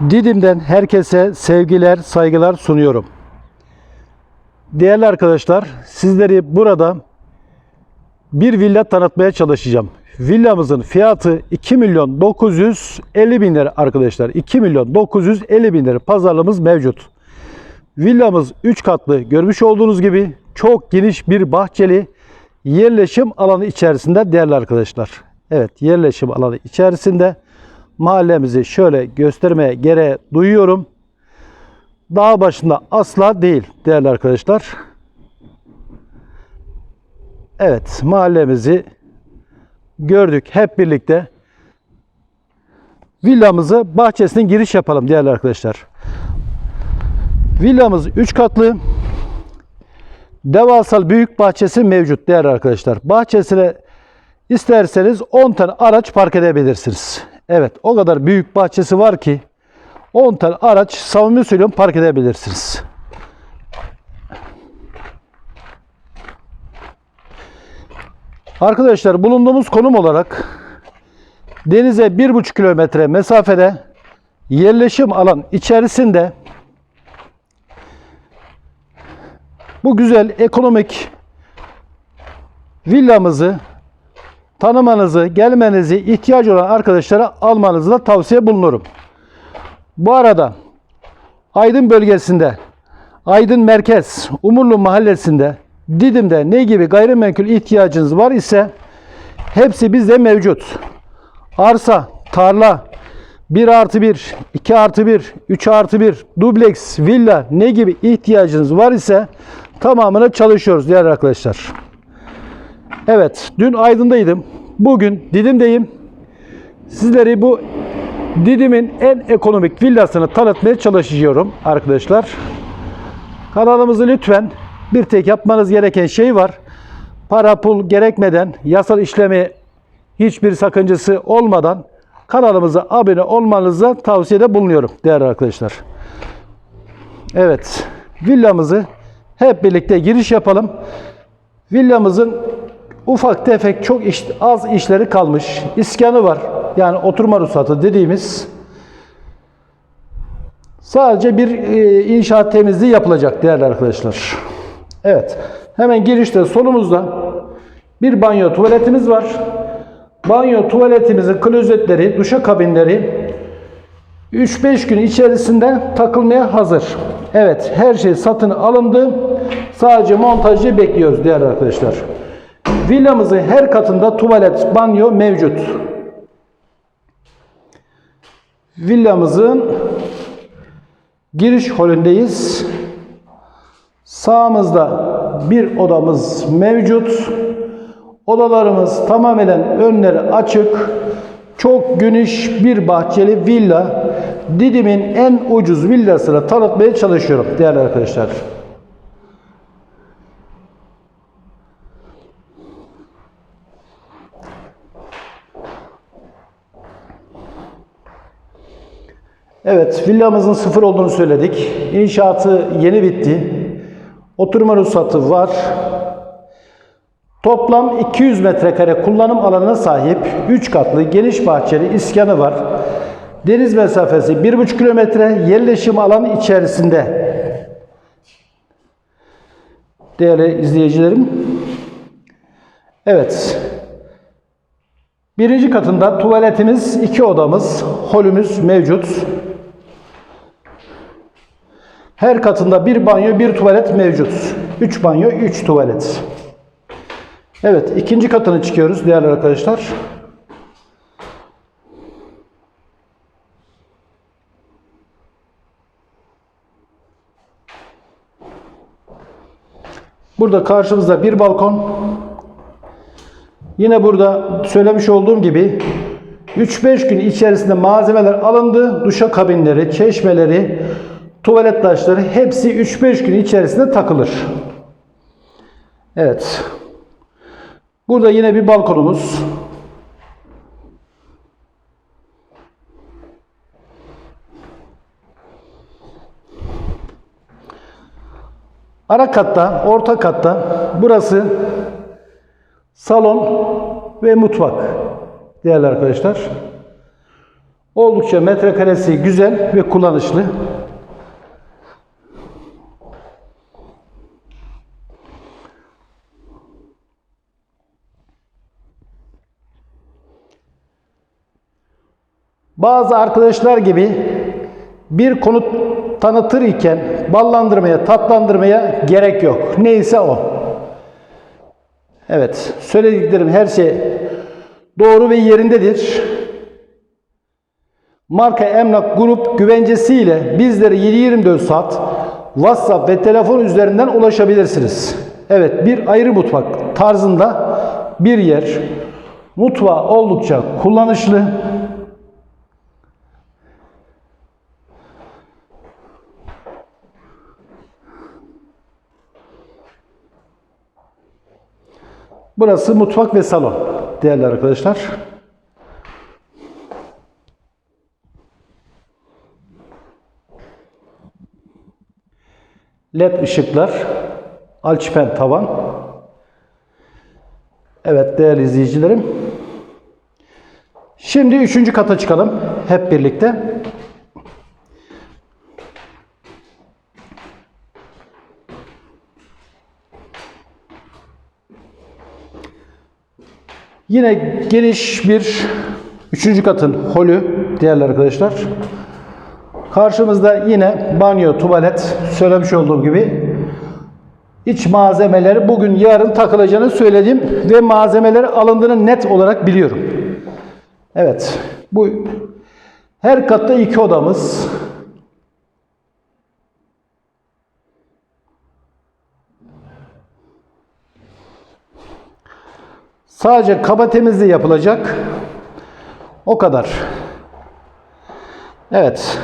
Didim'den herkese sevgiler, saygılar sunuyorum. Değerli arkadaşlar, sizleri burada bir villa tanıtmaya çalışacağım. Villamızın fiyatı 2 milyon 950 bin lira arkadaşlar. 2 milyon 950 bin lira pazarlığımız mevcut. Villamız 3 katlı görmüş olduğunuz gibi çok geniş bir bahçeli yerleşim alanı içerisinde değerli arkadaşlar. Evet yerleşim alanı içerisinde mahallemizi şöyle göstermeye gereği duyuyorum. Dağ başında asla değil değerli arkadaşlar. Evet mahallemizi gördük hep birlikte. Villamızı bahçesine giriş yapalım değerli arkadaşlar. Villamız 3 katlı. Devasal büyük bahçesi mevcut değerli arkadaşlar. Bahçesine isterseniz 10 tane araç park edebilirsiniz. Evet o kadar büyük bahçesi var ki 10 tane araç samimi söylüyorum park edebilirsiniz. Arkadaşlar bulunduğumuz konum olarak denize 1,5 kilometre mesafede yerleşim alan içerisinde bu güzel ekonomik villamızı tanımanızı, gelmenizi ihtiyacı olan arkadaşlara almanızı da tavsiye bulunurum. Bu arada Aydın bölgesinde, Aydın Merkez, Umurlu Mahallesi'nde, Didim'de ne gibi gayrimenkul ihtiyacınız var ise hepsi bizde mevcut. Arsa, tarla, 1 artı 1, 2 artı 1, 3 artı 1, dubleks, villa ne gibi ihtiyacınız var ise tamamına çalışıyoruz değerli arkadaşlar. Evet, dün Aydın'daydım. Bugün Didim'deyim. Sizleri bu Didim'in en ekonomik villasını tanıtmaya çalışıyorum arkadaşlar. Kanalımızı lütfen bir tek yapmanız gereken şey var. Para pul gerekmeden, yasal işlemi hiçbir sakıncası olmadan kanalımıza abone olmanızı tavsiyede bulunuyorum değerli arkadaşlar. Evet, villamızı hep birlikte giriş yapalım. Villamızın ufak tefek çok iş, az işleri kalmış. İskanı var. Yani oturma ruhsatı dediğimiz. Sadece bir e, inşaat temizliği yapılacak değerli arkadaşlar. Evet. Hemen girişte solumuzda bir banyo tuvaletimiz var. Banyo tuvaletimizin klozetleri, duşa kabinleri 3-5 gün içerisinde takılmaya hazır. Evet, her şey satın alındı. Sadece montajı bekliyoruz değerli arkadaşlar. Villamızın her katında tuvalet, banyo mevcut. Villamızın giriş holündeyiz. Sağımızda bir odamız mevcut. Odalarımız tamamen önleri açık. Çok geniş bir bahçeli villa. Didim'in en ucuz villasını tanıtmaya çalışıyorum değerli arkadaşlar. Evet, villamızın sıfır olduğunu söyledik. İnşaatı yeni bitti. Oturma ruhsatı var. Toplam 200 metrekare kullanım alanına sahip 3 katlı geniş bahçeli iskanı var. Deniz mesafesi 1,5 kilometre yerleşim alanı içerisinde. Değerli izleyicilerim. Evet. Birinci katında tuvaletimiz, iki odamız, holümüz mevcut. Her katında bir banyo, bir tuvalet mevcut. Üç banyo, üç tuvalet. Evet, ikinci katına çıkıyoruz değerli arkadaşlar. Burada karşımızda bir balkon. Yine burada söylemiş olduğum gibi 3-5 gün içerisinde malzemeler alındı. Duşa kabinleri, çeşmeleri, tuvalet taşları hepsi 3-5 gün içerisinde takılır. Evet. Burada yine bir balkonumuz. Ara katta, orta katta burası salon ve mutfak değerli arkadaşlar. Oldukça metrekaresi güzel ve kullanışlı. Bazı arkadaşlar gibi bir konu tanıtır iken ballandırmaya, tatlandırmaya gerek yok. Neyse o. Evet, söylediklerim her şey doğru ve yerindedir. Marka Emlak Grup güvencesiyle bizlere 7-24 saat WhatsApp ve telefon üzerinden ulaşabilirsiniz. Evet, bir ayrı mutfak tarzında bir yer. Mutfağı oldukça kullanışlı. Burası mutfak ve salon değerli arkadaşlar. LED ışıklar, alçıpen tavan. Evet değerli izleyicilerim. Şimdi üçüncü kata çıkalım hep birlikte. Yine geniş bir üçüncü katın holü değerli arkadaşlar. Karşımızda yine banyo, tuvalet söylemiş olduğum gibi iç malzemeleri bugün yarın takılacağını söyledim ve malzemeleri alındığını net olarak biliyorum. Evet bu her katta iki odamız. Sadece kaba temizliği yapılacak. O kadar. Evet.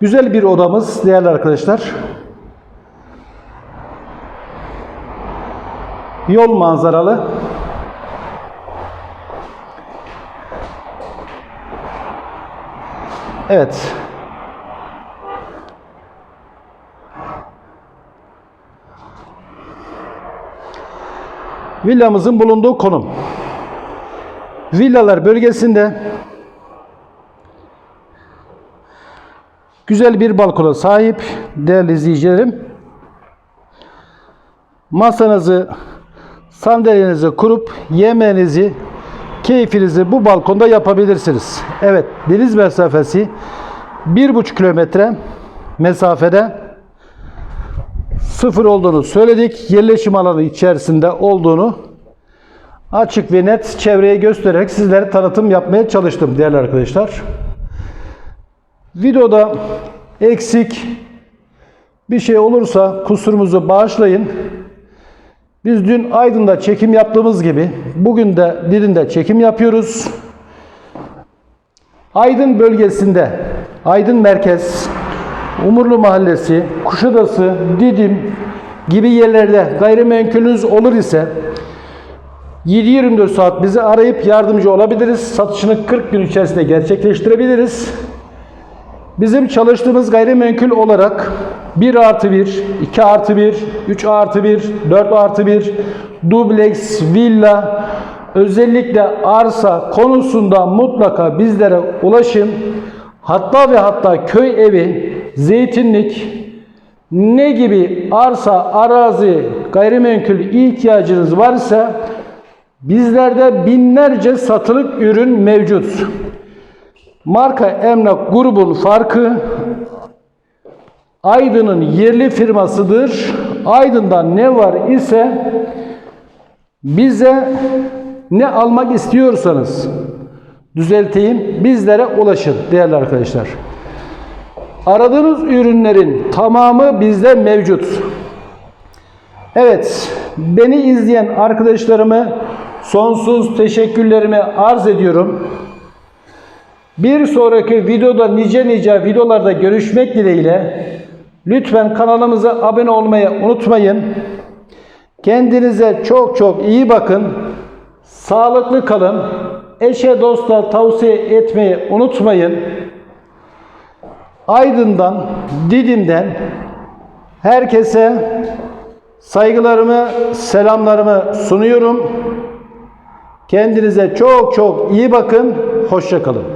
Güzel bir odamız değerli arkadaşlar. Yol manzaralı. Evet. Villamızın bulunduğu konum. Villalar bölgesinde güzel bir balkona sahip değerli izleyicilerim. Masanızı, sandalyenizi kurup yemeğinizi, keyfinizi bu balkonda yapabilirsiniz. Evet, deniz mesafesi 1,5 kilometre mesafede sıfır olduğunu söyledik. Yerleşim alanı içerisinde olduğunu açık ve net çevreye göstererek sizlere tanıtım yapmaya çalıştım değerli arkadaşlar. Videoda eksik bir şey olursa kusurumuzu bağışlayın. Biz dün Aydın'da çekim yaptığımız gibi bugün de Didin'de çekim yapıyoruz. Aydın bölgesinde, Aydın merkez, Umurlu Mahallesi, Kuşadası, Didim gibi yerlerde gayrimenkulünüz olur ise 7-24 saat bizi arayıp yardımcı olabiliriz. Satışını 40 gün içerisinde gerçekleştirebiliriz. Bizim çalıştığımız gayrimenkul olarak 1 artı 1, 2 artı 1, 3 artı 1, 4 artı 1, dubleks, villa, özellikle arsa konusunda mutlaka bizlere ulaşın. Hatta ve hatta köy evi, zeytinlik, ne gibi arsa, arazi, gayrimenkul ihtiyacınız varsa bizlerde binlerce satılık ürün mevcut. Marka Emlak grubun farkı Aydın'ın yerli firmasıdır. Aydın'da ne var ise bize ne almak istiyorsanız düzelteyim bizlere ulaşın değerli arkadaşlar. Aradığınız ürünlerin tamamı bizde mevcut. Evet, beni izleyen arkadaşlarımı sonsuz teşekkürlerimi arz ediyorum. Bir sonraki videoda nice nice videolarda görüşmek dileğiyle lütfen kanalımıza abone olmayı unutmayın. Kendinize çok çok iyi bakın. Sağlıklı kalın. Eşe dosta tavsiye etmeyi unutmayın. Aydın'dan, Didim'den herkese saygılarımı, selamlarımı sunuyorum. Kendinize çok çok iyi bakın. Hoşçakalın.